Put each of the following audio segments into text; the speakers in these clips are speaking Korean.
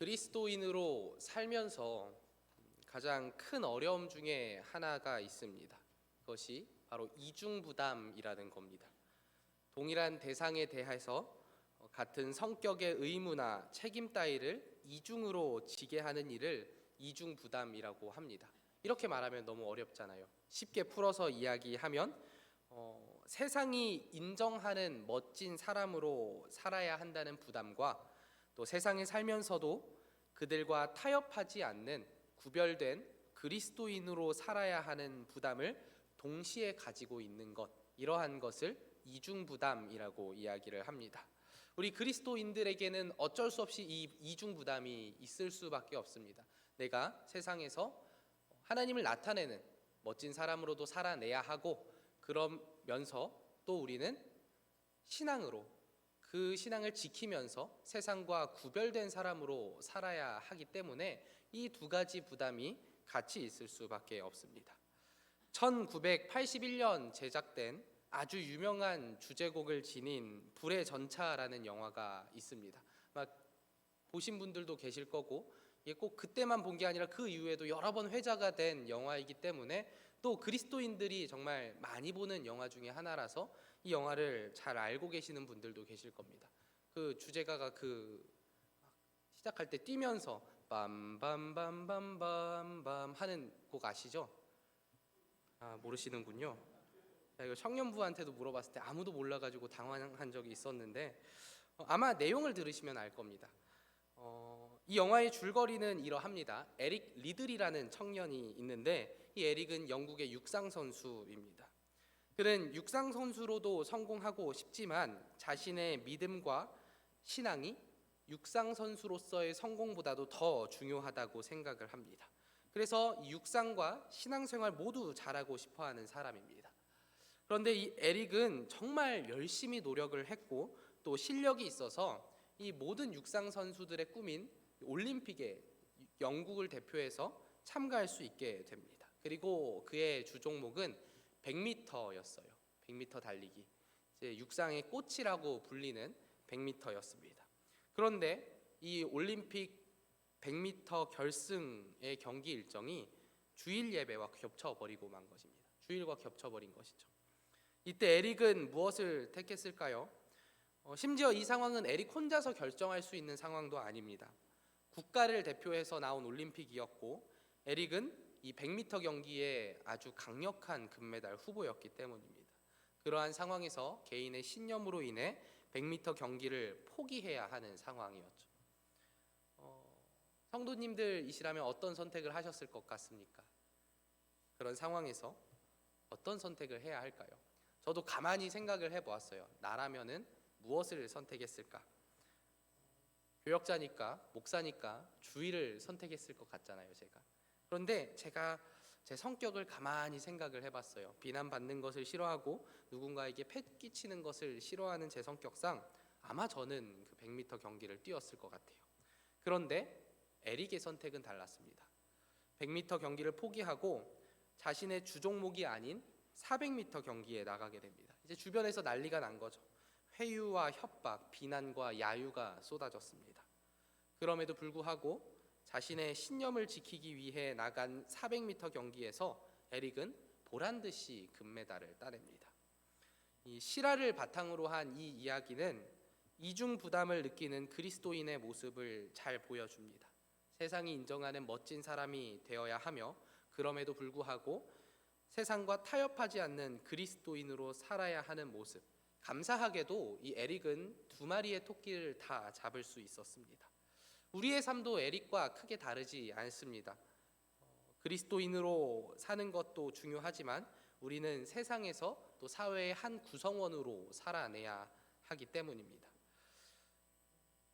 그리스도인으로 살면서 가장 큰 어려움 중에 하나가 있습니다. 그것이 바로 이중 부담이라는 겁니다. 동일한 대상에 대해서 같은 성격의 의무나 책임 따위를 이중으로 지게 하는 일을 이중 부담이라고 합니다. 이렇게 말하면 너무 어렵잖아요. 쉽게 풀어서 이야기하면 어, 세상이 인정하는 멋진 사람으로 살아야 한다는 부담과 또 세상에 살면서도 그들과 타협하지 않는 구별된 그리스도인으로 살아야 하는 부담을 동시에 가지고 있는 것 이러한 것을 이중 부담이라고 이야기를 합니다. 우리 그리스도인들에게는 어쩔 수 없이 이 이중 부담이 있을 수밖에 없습니다. 내가 세상에서 하나님을 나타내는 멋진 사람으로도 살아내야 하고 그러면서 또 우리는 신앙으로 그 신앙을 지키면서 세상과 구별된 사람으로 살아야 하기 때문에 이 두 가지 부담이 같이 있을 수밖에 없습니다. 1981년 제작된 아주 유명한 주제곡을 지닌 불의 전차라는 영화가 있습니다. 막 보신 분들도 계실 거고 꼭 그때만 본 게 아니라 그 이후에도 여러 번 회자가 된 영화이기 때문에 또 그리스도인들이 정말 많이 보는 영화 중에 하나라서 이 영화를 잘 알고 계시는 분들도 계실 겁니다. 그 주제가가 그 시작할 때 뛰면서 빰빰빰빰빰빰 하는 곡 아시죠? 아 모르시는군요. 자, 이거 청년부한테도 물어봤을 때 아무도 몰라가지고 당황한 적이 있었는데 어, 아마 내용을 들으시면 알 겁니다. 어, 이 영화의 줄거리는 이러합니다. 에릭 리들이라는 청년이 있는데 이 에릭은 영국의 육상 선수입니다. 그는 육상 선수로도 성공하고 싶지만 자신의 믿음과 신앙이 육상 선수로서의 성공보다도 더 중요하다고 생각을 합니다. 그래서 이 육상과 신앙생활 모두 잘하고 싶어하는 사람입니다. 그런데 이 에릭은 정말 열심히 노력을 했고 또 실력이 있어서 이 모든 육상 선수들의 꿈인 올림픽에 영국을 대표해서 참가할 수 있게 됩니다. 그리고 그의 주 종목은 100m였어요. 100m 달리기. 이제 육상의 꽃이라고 불리는 100m였습니다. 그런데 이 올림픽 100m 결승의 경기 일정이 주일 예배와 겹쳐 버리고 만 것입니다. 주일과 겹쳐 버린 것이죠. 이때 에릭은 무엇을 택했을까요? 어, 심지어 이 상황은 에릭 혼자서 결정할 수 있는 상황도 아닙니다. 국가를 대표해서 나온 올림픽이었고 에릭은 이 100m 경기에 아주 강력한 금메달 후보였기 때문입니다. 그러한 상황에서 개인의 신념으로 인해 100m 경기를 포기해야 하는 상황이었죠. 어, 성도님들이시라면 어떤 선택을 하셨을 것 같습니까? 그런 상황에서 어떤 선택을 해야 할까요? 저도 가만히 생각을 해보았어요. 나라면은 무엇을 선택했을까? 교역자니까 목사니까 주의를 선택했을 것 같잖아요, 제가. 그런데 제가 제 성격을 가만히 생각을 해봤어요. 비난받는 것을 싫어하고 누군가에게 패 끼치는 것을 싫어하는 제 성격상 아마 저는 그 100m 경기를 뛰었을 것 같아요. 그런데 에릭의 선택은 달랐습니다. 100m 경기를 포기하고 자신의 주 종목이 아닌 400m 경기에 나가게 됩니다. 이제 주변에서 난리가 난 거죠. 회유와 협박, 비난과 야유가 쏟아졌습니다. 그럼에도 불구하고 자신의 신념을 지키기 위해 나간 400m 경기에서 에릭은 보란 듯이 금메달을 따냅니다. 이 실화를 바탕으로 한 이 이야기는 이중 부담을 느끼는 그리스도인의 모습을 잘 보여줍니다. 세상이 인정하는 멋진 사람이 되어야 하며 그럼에도 불구하고 세상과 타협하지 않는 그리스도인으로 살아야 하는 모습. 감사하게도 이 에릭은 두 마리의 토끼를 다 잡을 수 있었습니다. 우리의 삶도 에릭과 크게 다르지 않습니다. 어, 그리스도인으로 사는 것도 중요하지만 우리는 세상에서 또 사회의 한 구성원으로 살아내야 하기 때문입니다.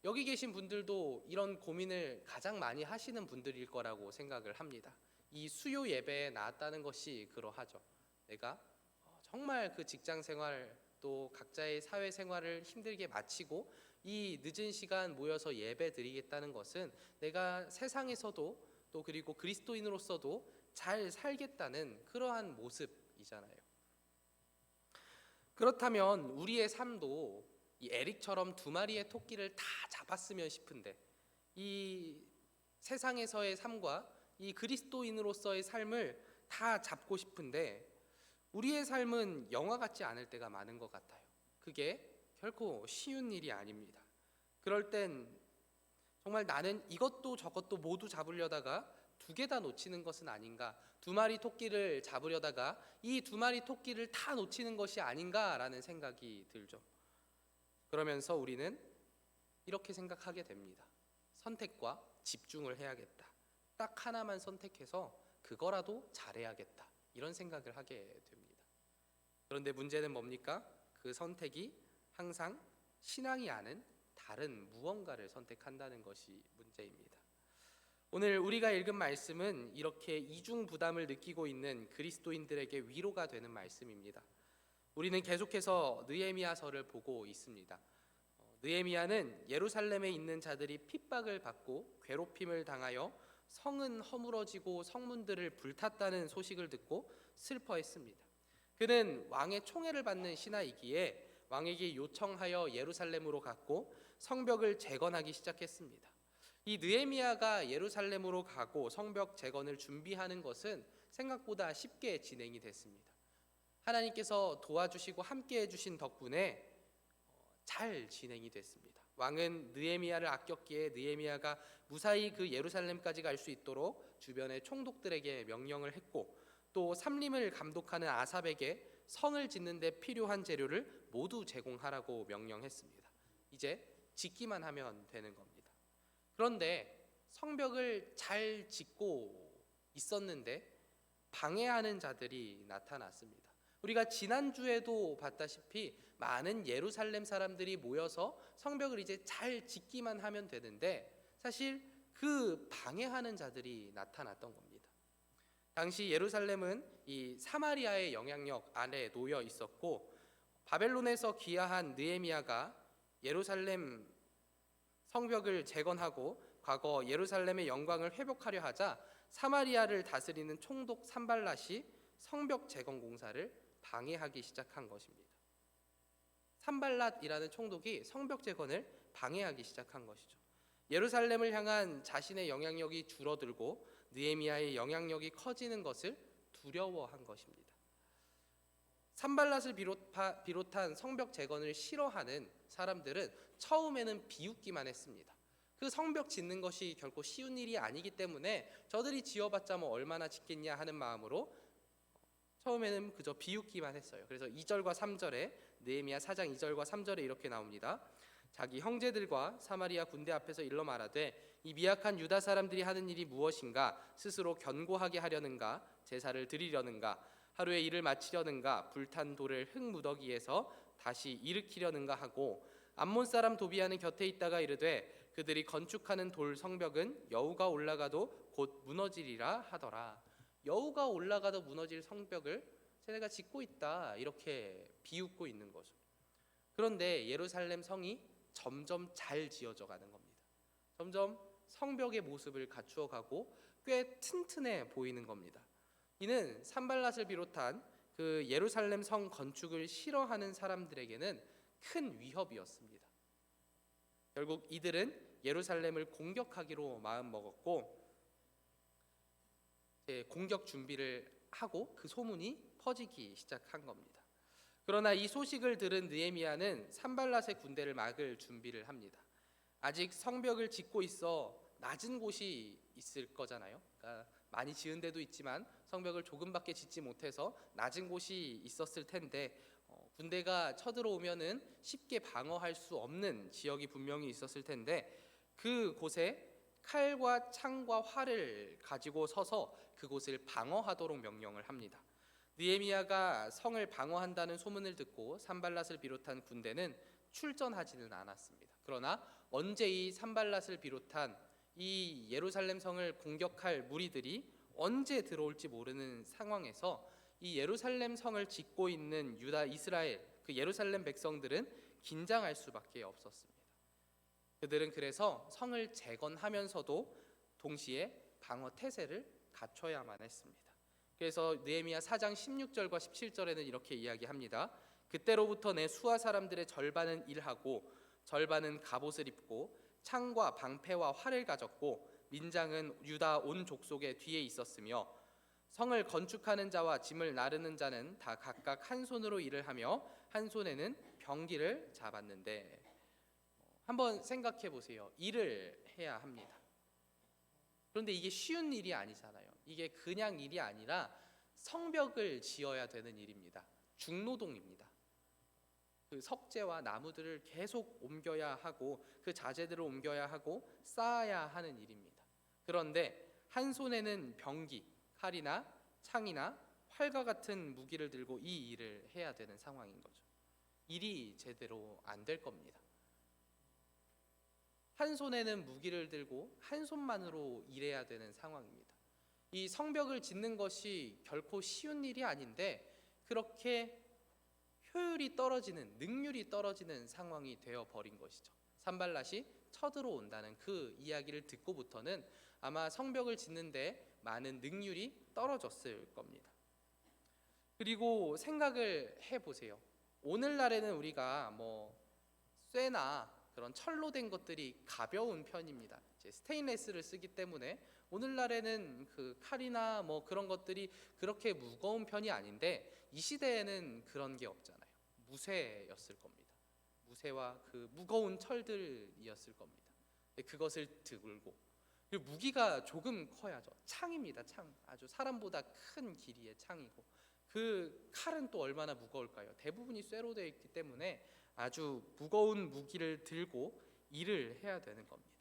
여기 계신 분들도 이런 고민을 가장 많이 하시는 분들일 거라고 생각을 합니다. 이 수요 예배에 나왔다는 것이 그러하죠. 내가 어, 정말 그 직장 생활 또 각자의 사회 생활을 힘들게 마치고 이 늦은 시간 모여서 예배 드리겠다는 것은 내가 세상에서도 또 그리고 그리스도인으로서도 잘 살겠다는 그러한 모습이잖아요. 그렇다면 우리의 삶도 이 에릭처럼 두 마리의 토끼를 다 잡았으면 싶은데 이 세상에서의 삶과 이 그리스도인으로서의 삶을 다 잡고 싶은데 우리의 삶은 영화 같지 않을 때가 많은 것 같아요. 그게 결코 쉬운 일이 아닙니다. 그럴 땐 정말 나는 이것도 저것도 모두 잡으려다가 두 개 다 놓치는 것은 아닌가? 두 마리 토끼를 잡으려다가 이 두 마리 토끼를 다 놓치는 것이 아닌가라는 생각이 들죠. 그러면서 우리는 이렇게 생각하게 됩니다. 선택과 집중을 해야겠다. 딱 하나만 선택해서 그거라도 잘해야겠다. 이런 생각을 하게 됩니다. 그런데 문제는 뭡니까? 그 선택이 항상 신앙이 아닌 다른 무언가를 선택한다는 것이 문제입니다. 오늘 우리가 읽은 말씀은 이렇게 이중 부담을 느끼고 있는 그리스도인들에게 위로가 되는 말씀입니다. 우리는 계속해서 느헤미야서를 보고 있습니다. 어, 느헤미야는 예루살렘에 있는 자들이 핍박을 받고 괴롭힘을 당하여 성은 허물어지고 성문들을 불탔다는 소식을 듣고 슬퍼했습니다. 그는 왕의 총애를 받는 신하이기에 왕에게 요청하여 예루살렘으로 갔고 성벽을 재건하기 시작했습니다. 이 느헤미야가 예루살렘으로 가고 성벽 재건을 준비하는 것은 생각보다 쉽게 진행이 됐습니다. 하나님께서 도와주시고 함께 해주신 덕분에 어, 잘 진행이 됐습니다. 왕은 느헤미야를 아꼈기에 느헤미야가 무사히 그 예루살렘까지 갈 수 있도록 주변의 총독들에게 명령을 했고 또 삼림을 감독하는 아삽에게 성을 짓는 데 필요한 재료를 모두 제공하라고 명령했습니다. 이제 짓기만 하면 되는 겁니다. 그런데 성벽을 잘 짓고 있었는데 방해하는 자들이 나타났습니다. 우리가 지난주에도 봤다시피 많은 예루살렘 사람들이 모여서 성벽을 이제 잘 짓기만 하면 되는데 사실 그 방해하는 자들이 나타났던 겁니다. 당시 예루살렘은 이 사마리아의 영향력 안에 놓여 있었고 바벨론에서 귀화한 느헤미야가 예루살렘 성벽을 재건하고 과거 예루살렘의 영광을 회복하려 하자 사마리아를 다스리는 총독 산발랏이 성벽 재건 공사를 방해하기 시작한 것입니다. 산발랏이라는 총독이 성벽 재건을 방해하기 시작한 것이죠. 예루살렘을 향한 자신의 영향력이 줄어들고 느헤미야의 영향력이 커지는 것을 두려워한 것입니다. 산발랏을 비롯한 성벽 재건을 싫어하는 사람들은 처음에는 비웃기만 했습니다. 그 성벽 짓는 것이 결코 쉬운 일이 아니기 때문에 저들이 지어봤자 뭐 얼마나 짓겠냐 하는 마음으로 처음에는 그저 비웃기만 했어요. 그래서 2절과 3절에 느헤미야 4장 2절과 3절에 이렇게 나옵니다. 자기 형제들과 사마리아 군대 앞에서 일러 말하되 이 미약한 유다 사람들이 하는 일이 무엇인가 스스로 견고하게 하려는가 제사를 드리려는가 하루에 일을 마치려는가 불탄 돌을 흙 무더기에서 다시 일으키려는가 하고 암몬 사람 도비아는 곁에 있다가 이르되 그들이 건축하는 돌 성벽은 여우가 올라가도 곧 무너지리라 하더라. 여우가 올라가도 무너질 성벽을 쟤네가 짓고 있다 이렇게 비웃고 있는 거죠. 그런데 예루살렘 성이 점점 잘 지어져 가는 겁니다. 점점 성벽의 모습을 갖추어 가고 꽤 튼튼해 보이는 겁니다. 이는 산발랏을 비롯한 그 예루살렘 성 건축을 싫어하는 사람들에게는 큰 위협이었습니다. 결국 이들은 예루살렘을 공격하기로 마음 먹었고 공격 준비를 하고 그 소문이 퍼지기 시작한 겁니다. 그러나 이 소식을 들은 느헤미야는 산발랏의 군대를 막을 준비를 합니다. 아직 성벽을 짓고 있어 낮은 곳이 있을 거잖아요. 그러니까 많이 지은 데도 있지만 성벽을 조금밖에 짓지 못해서 낮은 곳이 있었을 텐데 어, 군대가 쳐들어오면은 쉽게 방어할 수 없는 지역이 분명히 있었을 텐데 그 곳에 칼과 창과 활을 가지고 서서 그곳을 방어하도록 명령을 합니다. 느헤미야가 성을 방어한다는 소문을 듣고 산발랏을 비롯한 군대는 출전하지는 않았습니다. 그러나 언제 이 산발랏을 비롯한 이 예루살렘 성을 공격할 무리들이 언제 들어올지 모르는 상황에서 이 예루살렘 성을 짓고 있는 유다 이스라엘 그 예루살렘 백성들은 긴장할 수밖에 없었습니다. 그들은 그래서 성을 재건하면서도 동시에 방어 태세를 갖춰야만 했습니다. 그래서 느헤미야 4장 16절과 17절에는 이렇게 이야기합니다. 그때로부터 내 수하 사람들의 절반은 일하고 절반은 갑옷을 입고 창과 방패와 활을 가졌고 민장은 유다 온 족속의 뒤에 있었으며 성을 건축하는 자와 짐을 나르는 자는 다 각각 한 손으로 일을 하며 한 손에는 병기를 잡았는데 한번 생각해 보세요. 일을 해야 합니다. 그런데 이게 쉬운 일이 아니잖아요. 이게 그냥 일이 아니라 성벽을 지어야 되는 일입니다. 중노동입니다. 그 석재와 나무들을 계속 옮겨야 하고 그 자재들을 옮겨야 하고 쌓아야 하는 일입니다. 그런데 한 손에는 병기, 칼이나 창이나 활과 같은 무기를 들고 이 일을 해야 되는 상황인 거죠. 일이 제대로 안 될 겁니다. 한 손에는 무기를 들고 한 손만으로 일해야 되는 상황입니다. 이 성벽을 짓는 것이 결코 쉬운 일이 아닌데 그렇게 효율이 떨어지는 능률이 떨어지는 상황이 되어 버린 것이죠. 산발랏이 쳐들어온다는 그 이야기를 듣고부터는 아마 성벽을 짓는데 많은 능률이 떨어졌을 겁니다. 그리고 생각을 해 보세요. 오늘날에는 우리가 뭐 쇠나 그런 철로 된 것들이 가벼운 편입니다. 스테인레스를 쓰기 때문에 오늘날에는 그 칼이나 뭐 그런 것들이 그렇게 무거운 편이 아닌데 이 시대에는 그런 게 없잖아요. 무쇠였을 겁니다. 무쇠와 그 무거운 철들이었을 겁니다. 그것을 들고 그리고 무기가 조금 커야죠. 창입니다. 창 아주 사람보다 큰 길이의 창이고 그 칼은 또 얼마나 무거울까요? 대부분이 쇠로 되어 있기 때문에 아주 무거운 무기를 들고 일을 해야 되는 겁니다.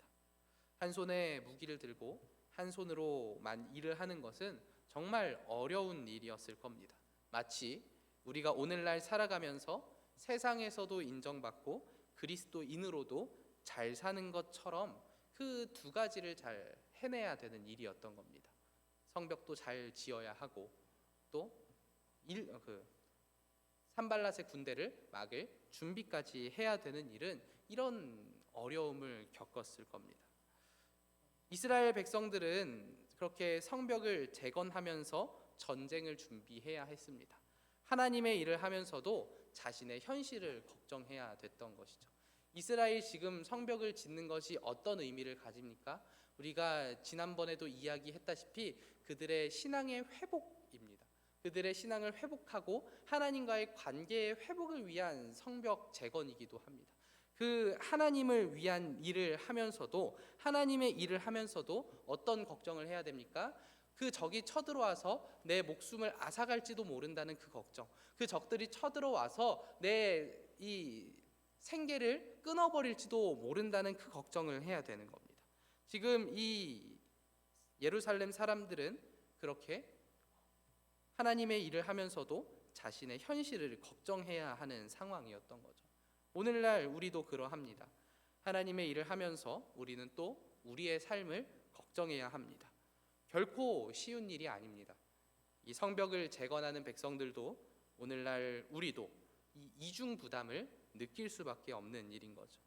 한 손에 무기를 들고 한 손으로만 일을 하는 것은 정말 어려운 일이었을 겁니다. 마치 우리가 오늘날 살아가면서 세상에서도 인정받고 그리스도인으로도 잘 사는 것처럼 그 두 가지를 잘 해내야 되는 일이었던 겁니다. 성벽도 잘 지어야 하고 또 일 그 산발랏의 군대를 막을 준비까지 해야 되는 일은 이런 어려움을 겪었을 겁니다. 이스라엘 백성들은 그렇게 성벽을 재건하면서 전쟁을 준비해야 했습니다. 하나님의 일을 하면서도 자신의 현실을 걱정해야 됐던 것이죠. 이스라엘 지금 성벽을 짓는 것이 어떤 의미를 가집니까? 우리가 지난번에도 이야기했다시피 그들의 신앙의 회복입니다. 그들의 신앙을 회복하고 하나님과의 관계의 회복을 위한 성벽 재건이기도 합니다. 그 하나님을 위한 일을 하면서도 하나님의 일을 하면서도 어떤 걱정을 해야 됩니까? 그 적이 쳐들어와서 내 목숨을 앗아갈지도 모른다는 그 걱정. 그 적들이 쳐들어와서 내 이 생계를 끊어버릴지도 모른다는 그 걱정을 해야 되는 겁니다. 지금 이 예루살렘 사람들은 그렇게 하나님의 일을 하면서도 자신의 현실을 걱정해야 하는 상황이었던 거죠. 오늘날 우리도 그러합니다. 하나님의 일을 하면서 우리는 또 우리의 삶을 걱정해야 합니다. 결코 쉬운 일이 아닙니다. 이 성벽을 재건하는 백성들도 오늘날 우리도 이 이중 부담을 느낄 수밖에 없는 일인 거죠.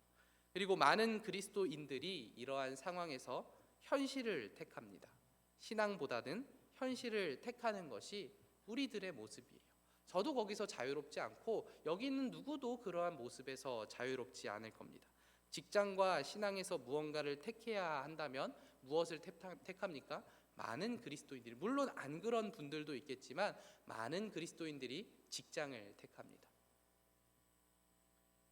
그리고 많은 그리스도인들이 이러한 상황에서 현실을 택합니다. 신앙보다는 현실을 택하는 것이 우리들의 모습이에요. 저도 거기서 자유롭지 않고 여기 있는 누구도 그러한 모습에서 자유롭지 않을 겁니다. 직장과 신앙에서 무언가를 택해야 한다면 무엇을 택합니까? 많은 그리스도인들이 물론 안 그런 분들도 있겠지만 많은 그리스도인들이 직장을 택합니다.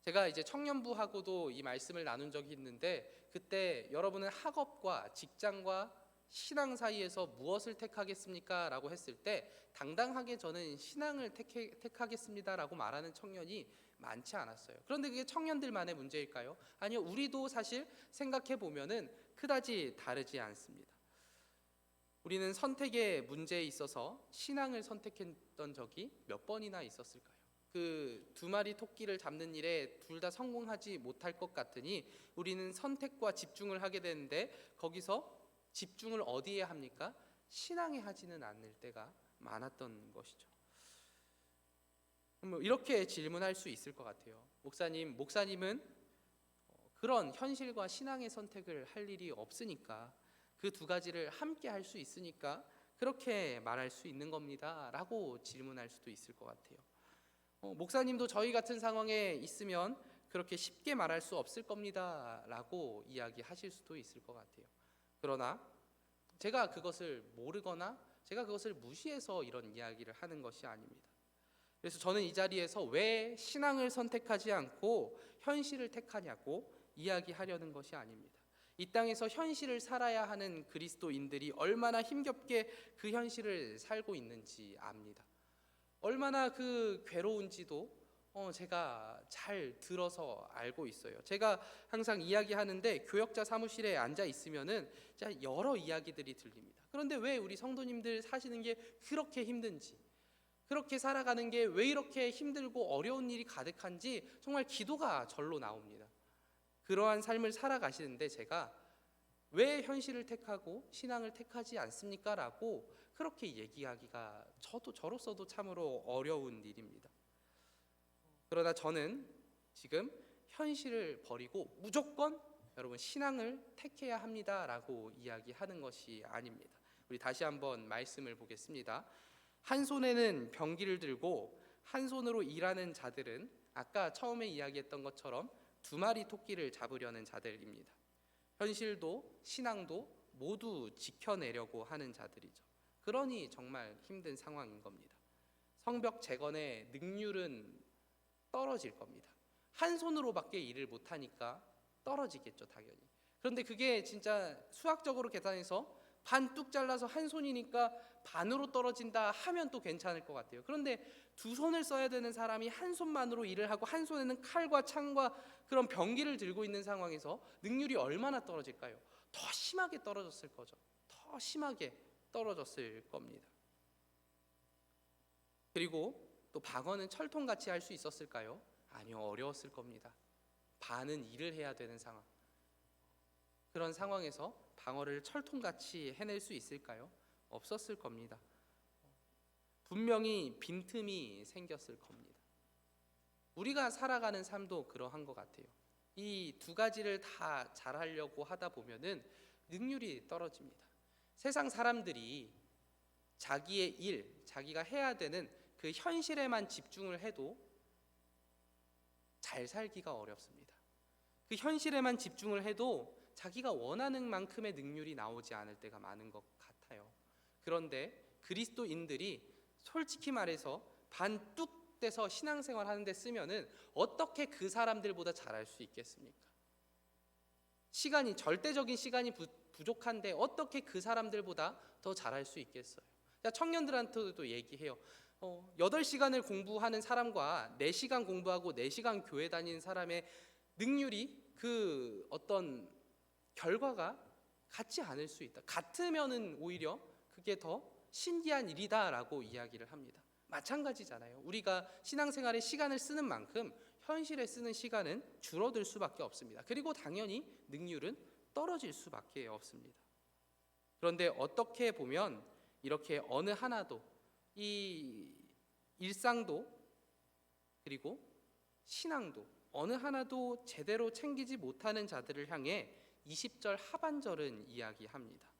제가 이제 청년부하고도 이 말씀을 나눈 적이 있는데 그때 여러분은 학업과 직장과 신앙 사이에서 무엇을 택하겠습니까? 라고 했을 때 당당하게 저는 신앙을 택해, 택하겠습니다 라고 말하는 청년이 많지 않았어요. 그런데 그게 청년들만의 문제일까요? 아니요, 우리도 사실 생각해 보면은 그다지 다르지 않습니다. 우리는 선택의 문제에 있어서 신앙을 선택했던 적이 몇 번이나 있었을까요? 그 두 마리 토끼를 잡는 일에 둘 다 성공하지 못할 것 같으니 우리는 선택과 집중을 하게 되는데 거기서 집중을 어디에 합니까? 신앙에 하지는 않을 때가 많았던 것이죠. 뭐 이렇게 질문할 수 있을 것 같아요. 목사님, 목사님은 그런 현실과 신앙의 선택을 할 일이 없으니까 그 두 가지를 함께 할 수 있으니까 그렇게 말할 수 있는 겁니다라고 질문할 수도 있을 것 같아요. 어, 목사님도 저희 같은 상황에 있으면 그렇게 쉽게 말할 수 없을 겁니다라고 이야기하실 수도 있을 것 같아요. 그러나 제가 그것을 모르거나 제가 그것을 무시해서 이런 이야기를 하는 것이 아닙니다. 그래서 저는 이 자리에서 왜 신앙을 선택하지 않고 현실을 택하냐고 이야기하려는 것이 아닙니다. 이 땅에서 현실을 살아야 하는 그리스도인들이 얼마나 힘겹게 그 현실을 살고 있는지 압니다. 얼마나 그 괴로운지도 어, 제가 잘 들어서 알고 있어요. 제가 항상 이야기하는데 교역자 사무실에 앉아 있으면은 여러 이야기들이 들립니다. 그런데 왜 우리 성도님들 사시는 게 그렇게 힘든지, 그렇게 살아가는 게 왜 이렇게 힘들고 어려운 일이 가득한지 정말 기도가 절로 나옵니다. 그러한 삶을 살아가시는데 제가 왜 현실을 택하고 신앙을 택하지 않습니까 라고 그렇게 얘기하기가 저도 저로서도 참으로 어려운 일입니다. 그러나 저는 지금 현실을 버리고 무조건 여러분 신앙을 택해야 합니다라고 이야기하는 것이 아닙니다. 우리 다시 한번 말씀을 보겠습니다. 한 손에는 병기를 들고 한 손으로 일하는 자들은 아까 처음에 이야기했던 것처럼 두 마리 토끼를 잡으려는 자들입니다. 현실도 신앙도 모두 지켜내려고 하는 자들이죠. 그러니 정말 힘든 상황인 겁니다. 성벽 재건의 능률은 떨어질 겁니다. 한 손으로밖에 일을 못 하니까 떨어지겠죠, 당연히. 그런데 그게 진짜 수학적으로 계산해서 반 뚝 잘라서 한 손이니까 반으로 떨어진다 하면 또 괜찮을 것 같아요. 그런데 두 손을 써야 되는 사람이 한 손만으로 일을 하고 한 손에는 칼과 창과 그런 병기를 들고 있는 상황에서 능률이 얼마나 떨어질까요? 더 심하게 떨어졌을 거죠. 더 심하게 떨어졌을 겁니다. 그리고 또 방어는 철통같이 할 수 있었을까요? 아니요, 어려웠을 겁니다. 반은 일을 해야 되는 상황. 그런 상황에서 방어를 철통같이 해낼 수 있을까요? 없었을 겁니다. 분명히 빈틈이 생겼을 겁니다. 우리가 살아가는 삶도 그러한 것 같아요. 이 두 가지를 다 잘하려고 하다 보면은 능률이 떨어집니다. 세상 사람들이 자기의 일, 자기가 해야 되는 그 현실에만 집중을 해도 잘 살기가 어렵습니다. 그 현실에만 집중을 해도 자기가 원하는 만큼의 능률이 나오지 않을 때가 많은 것 같아요. 그런데 그리스도인들이 솔직히 말해서 반뚝 떼서 신앙생활 하는데 쓰면은 어떻게 그 사람들보다 잘할 수 있겠습니까? 시간이 절대적인 시간이 부, 부족한데 어떻게 그 사람들보다 더 잘할 수 있겠어요? 자, 청년들한테도 얘기해요. 어, 8시간을 공부하는 사람과 4시간 공부하고 4시간 교회 다니는 사람의 능률이 그 어떤 결과가 같지 않을 수 있다. 같으면은 오히려 그게 더 신기한 일이다라고 이야기를 합니다. 마찬가지잖아요. 우리가 신앙생활에 시간을 쓰는 만큼 현실에 쓰는 시간은 줄어들 수밖에 없습니다. 그리고 당연히 능률은 떨어질 수밖에 없습니다. 그런데 어떻게 보면 이렇게 어느 하나도 이 일상도 그리고 신앙도 어느 하나도 제대로 챙기지 못하는 자들을 향해 20절 하반절은 이야기합니다.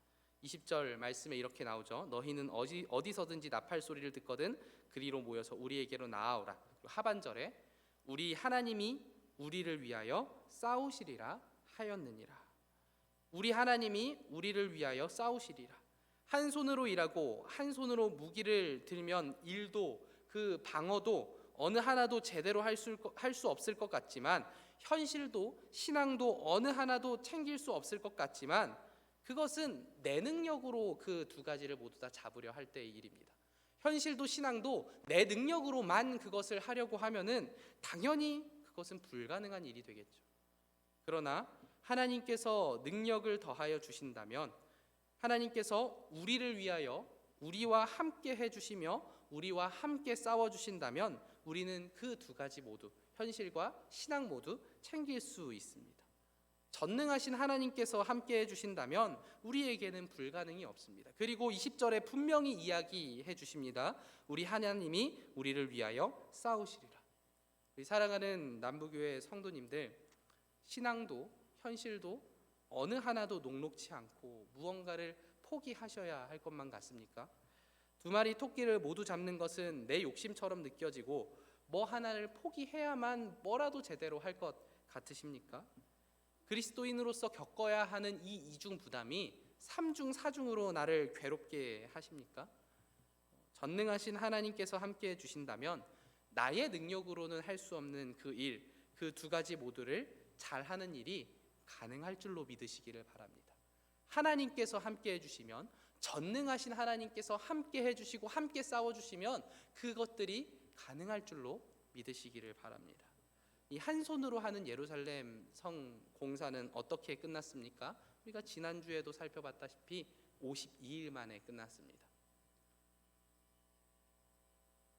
20절 말씀에 이렇게 나오죠. 너희는 어디, 어디서든지 나팔 소리를 듣거든 그리로 모여서 우리에게로 나아오라. 하반절에 우리 하나님이 우리를 위하여 싸우시리라 하였느니라. 우리 하나님이 우리를 위하여 싸우시리라. 한 손으로 일하고 한 손으로 무기를 들면 일도 그 방어도 어느 하나도 제대로 할 수 없을 것 같지만 현실도 신앙도 어느 하나도 챙길 수 없을 것 같지만 그것은 내 능력으로 그 두 가지를 모두 다 잡으려 할 때의 일입니다. 현실도 신앙도 내 능력으로만 그것을 하려고 하면은 당연히 그것은 불가능한 일이 되겠죠. 그러나 하나님께서 능력을 더하여 주신다면 하나님께서 우리를 위하여 우리와 함께 해 주시며 우리와 함께 싸워 주신다면 우리는 그 두 가지 모두 현실과 신앙 모두 챙길 수 있습니다. 전능하신 하나님께서 함께 해 주신다면 우리에게는 불가능이 없습니다. 그리고 20절에 분명히 이야기해 주십니다. 우리 하나님이 우리를 위하여 싸우시리라. 우리 사랑하는 남부교회 성도님들 신앙도 현실도 어느 하나도 녹록치 않고 무언가를 포기하셔야 할 것만 같습니까? 두 마리 토끼를 모두 잡는 것은 내 욕심처럼 느껴지고 뭐 하나를 포기해야만 뭐라도 제대로 할 것 같으십니까? 그리스도인으로서 겪어야 하는 이 이중 부담이 삼중 사중으로 나를 괴롭게 하십니까? 전능하신 하나님께서 함께 해 주신다면 나의 능력으로는 할 수 없는 그 일, 그 두 가지 모두를 잘 하는 일이 가능할 줄로 믿으시기를 바랍니다. 하나님께서 함께 해 주시면 전능하신 하나님께서 함께 해 주시고 함께 싸워 주시면 그것들이 가능할 줄로 믿으시기를 바랍니다. 이 한 손으로 하는 예루살렘 성 공사는 어떻게 끝났습니까? 우리가 지난주에도 살펴봤다시피 52일 만에 끝났습니다.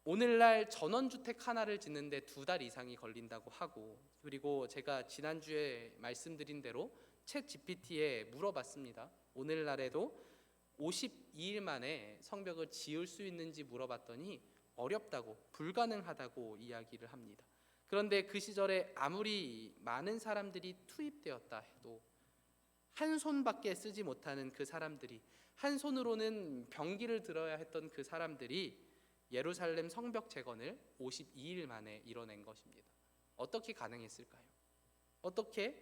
오늘날 전원주택 하나를 짓는데 두 달 이상이 걸린다고 하고 그리고 제가 지난주에 말씀드린 대로 챗 GPT에 물어봤습니다. 오늘날에도 52일 만에 성벽을 지을 수 있는지 물어봤더니 어렵다고 불가능하다고 이야기를 합니다. 그런데 그 시절에 아무리 많은 사람들이 투입되었다 해도 한 손밖에 쓰지 못하는 그 사람들이 한 손으로는 병기를 들어야 했던 그 사람들이 예루살렘 성벽 재건을 52일 만에 이뤄낸 것입니다. 어떻게 가능했을까요? 어떻게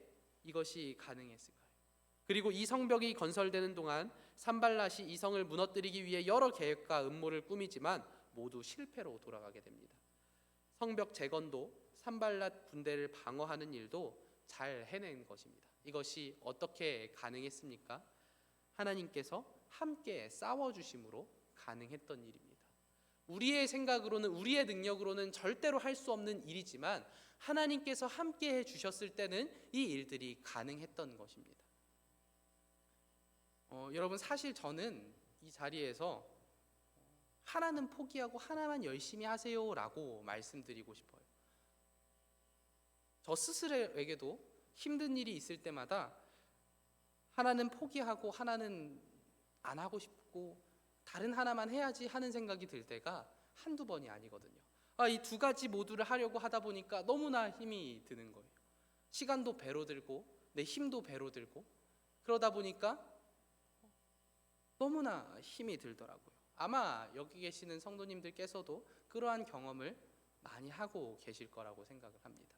이것이 가능했을까요? 그리고 이 성벽이 건설되는 동안 산발랏이 이 성을 무너뜨리기 위해 여러 계획과 음모를 꾸미지만 모두 실패로 돌아가게 됩니다. 성벽 재건도 산발랏 군대를 방어하는 일도 잘 해낸 것입니다. 이것이 어떻게 가능했습니까? 하나님께서 함께 싸워 주심으로 가능했던 일입니다. 우리의 생각으로는 우리의 능력으로는 절대로 할 수 없는 일이지만 하나님께서 함께 해 주셨을 때는 이 일들이 가능했던 것입니다. 어, 여러분 사실 저는 이 자리에서 하나는 포기하고 하나만 열심히 하세요라고 말씀드리고 싶어요. 저 스스로에게도 힘든 일이 있을 때마다 하나는 포기하고 하나는 안 하고 싶고 다른 하나만 해야지 하는 생각이 들 때가 한두 번이 아니거든요. 아, 이 두 가지 모두를 하려고 하다 보니까 너무나 힘이 드는 거예요. 시간도 배로 들고 내 힘도 배로 들고 그러다 보니까 너무나 힘이 들더라고요. 아마 여기 계시는 성도님들께서도 그러한 경험을 많이 하고 계실 거라고 생각을 합니다.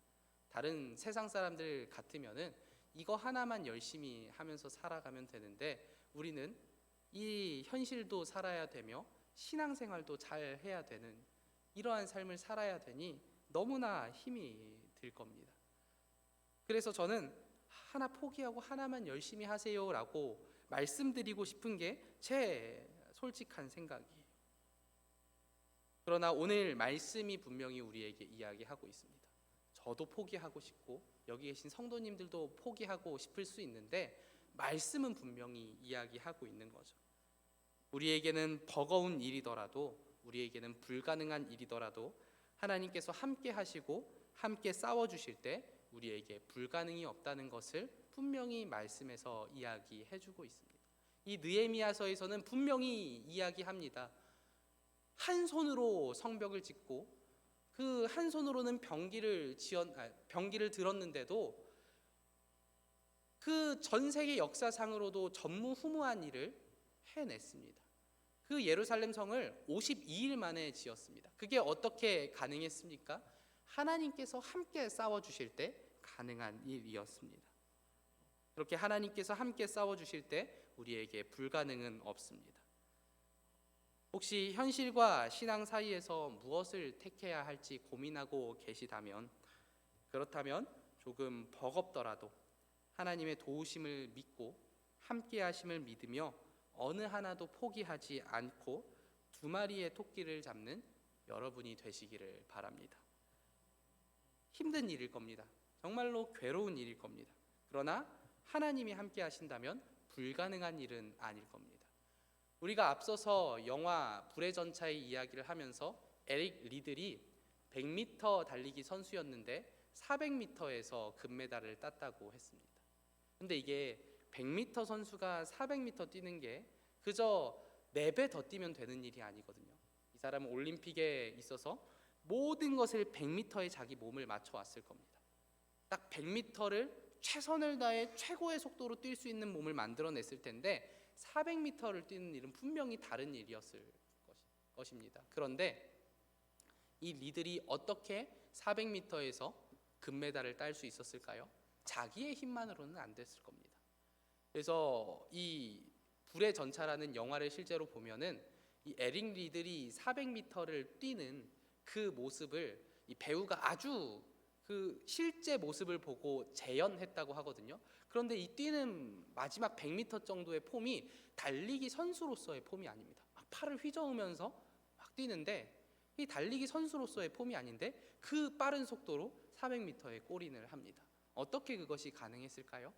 다른 세상 사람들 같으면은 이거 하나만 열심히 하면서 살아가면 되는데 우리는 이 현실도 살아야 되며 신앙생활도 잘 해야 되는 이러한 삶을 살아야 되니 너무나 힘이 들 겁니다. 그래서 저는 하나 포기하고 하나만 열심히 하세요라고 말씀드리고 싶은 게 제 솔직한 생각이에요. 그러나 오늘 말씀이 분명히 우리에게 이야기하고 있습니다. 저도 포기하고 싶고 여기 계신 성도님들도 포기하고 싶을 수 있는데 말씀은 분명히 이야기하고 있는 거죠. 우리에게는 버거운 일이더라도 우리에게는 불가능한 일이더라도 하나님께서 함께 하시고 함께 싸워 주실 때 우리에게 불가능이 없다는 것을 분명히 말씀에서 이야기해 주고 있습니다. 이 느헤미야서에서는 분명히 이야기합니다. 한 손으로 성벽을 짓고 그 한 손으로는 병기를 지연 아, 병기를 들었는데도 그 전 세계 역사상으로도 전무후무한 일을 해냈습니다. 그 예루살렘 성을 52일 만에 지었습니다. 그게 어떻게 가능했습니까? 하나님께서 함께 싸워 주실 때 가능한 일이었습니다. 그렇게 하나님께서 함께 싸워 주실 때 우리에게 불가능은 없습니다. 혹시 현실과 신앙 사이에서 무엇을 택해야 할지 고민하고 계시다면 그렇다면 조금 버겁더라도 하나님의 도우심을 믿고 함께 하심을 믿으며 어느 하나도 포기하지 않고 두 마리의 토끼를 잡는 여러분이 되시기를 바랍니다. 힘든 일일 겁니다. 정말로 괴로운 일일 겁니다. 그러나 하나님이 함께 하신다면 불가능한 일은 아닐 겁니다. 우리가 앞서서 영화 불의 전차의 이야기를 하면서 에릭 리들이 100m 달리기 선수였는데 400m에서 금메달을 땄다고 했습니다. 근데 이게 100m 선수가 400m 뛰는 게 그저 4배 더 뛰면 되는 일이 아니거든요. 이 사람은 올림픽에 있어서 모든 것을 100m에 자기 몸을 맞춰 왔을 겁니다. 딱 100m를 최선을 다해 최고의 속도로 뛸 수 있는 몸을 만들어냈을 텐데 400m를 뛰는 일은 분명히 다른 일이었을 것입니다. 그런데 이 리들이 어떻게 400m에서 금메달을 딸 수 있었을까요? 자기의 힘만으로는 안 됐을 겁니다. 그래서 이 불의 전차라는 영화를 실제로 보면은 이 에릭 리들이 400m를 뛰는 그 모습을 이 배우가 아주 그 실제 모습을 보고 재현했다고 하거든요. 그런데 이 뛰는 마지막 100m 정도의 폼이 달리기 선수로서의 폼이 아닙니다. 막 팔을 휘저으면서 막 뛰는데 이 달리기 선수로서의 폼이 아닌데 그 빠른 속도로 400m의 골인을 합니다. 어떻게 그것이 가능했을까요?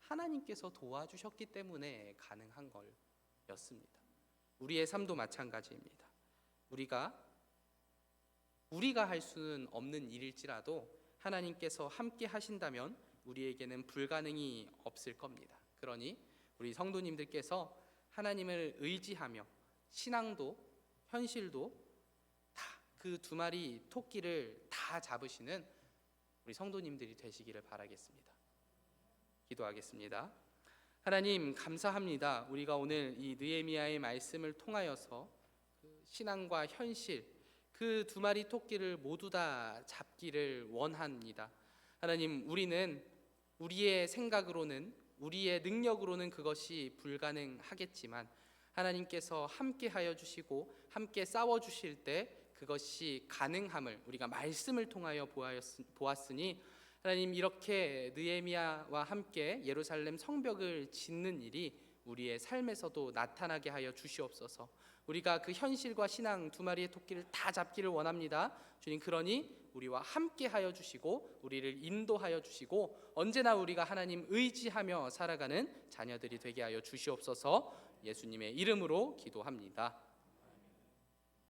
하나님께서 도와주셨기 때문에 가능한 걸였습니다. 우리의 삶도 마찬가지입니다. 우리가 우리가 할 수는 없는 일일지라도 하나님께서 함께 하신다면 우리에게는 불가능이 없을 겁니다. 그러니 우리 성도님들께서 하나님을 의지하며 신앙도 현실도 다 그 두 마리 토끼를 다 잡으시는 우리 성도님들이 되시기를 바라겠습니다. 기도하겠습니다. 하나님 감사합니다. 우리가 오늘 이 느헤미야의 말씀을 통하여서 그 신앙과 현실 그 두 마리 토끼를 모두 다 잡기를 원합니다. 하나님 우리는 우리의 생각으로는 우리의 능력으로는 그것이 불가능하겠지만 하나님께서 함께 하여 주시고 함께 싸워 주실 때 그것이 가능함을 우리가 말씀을 통하여 보았- 보았으니 하나님 이렇게 느헤미야와 함께 예루살렘 성벽을 짓는 일이 우리의 삶에서도 나타나게 하여 주시옵소서. 우리가 그 현실과 신앙 두 마리의 토끼를 다 잡기를 원합니다. 주님 그러니 우리와 함께 하여 주시고 우리를 인도하여 주시고 언제나 우리가 하나님 의지하며 살아가는 자녀들이 되게 하여 주시옵소서. 예수님의 이름으로 기도합니다.